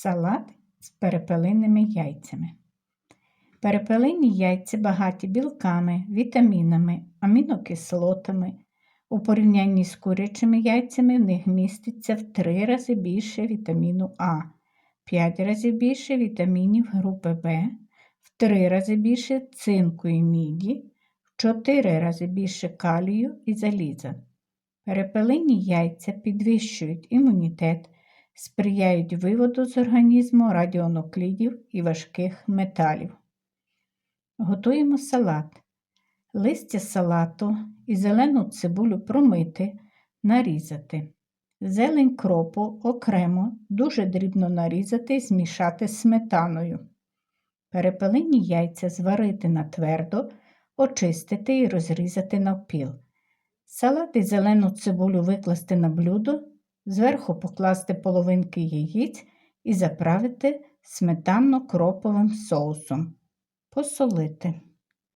Салат з перепелиними яйцями. Перепелині яйця багаті білками, вітамінами, амінокислотами. У порівнянні з курячими яйцями в них міститься в 3 рази більше вітаміну А, 5 разів більше вітамінів групи В, в 3 рази більше цинку і міді, в 4 рази більше калію і заліза. Перепелині яйця підвищують імунітет, сприяють виводу з організму радіонуклідів і важких металів. Готуємо салат. Листя салату і зелену цибулю промити, нарізати. Зелень кропу окремо дуже дрібно нарізати і змішати з сметаною. Перепелині яйця зварити на твердо, очистити і розрізати навпіл. Салат і зелену цибулю викласти на блюдо, зверху покласти половинки яєць і заправити сметанно-кроповим соусом. Посолити.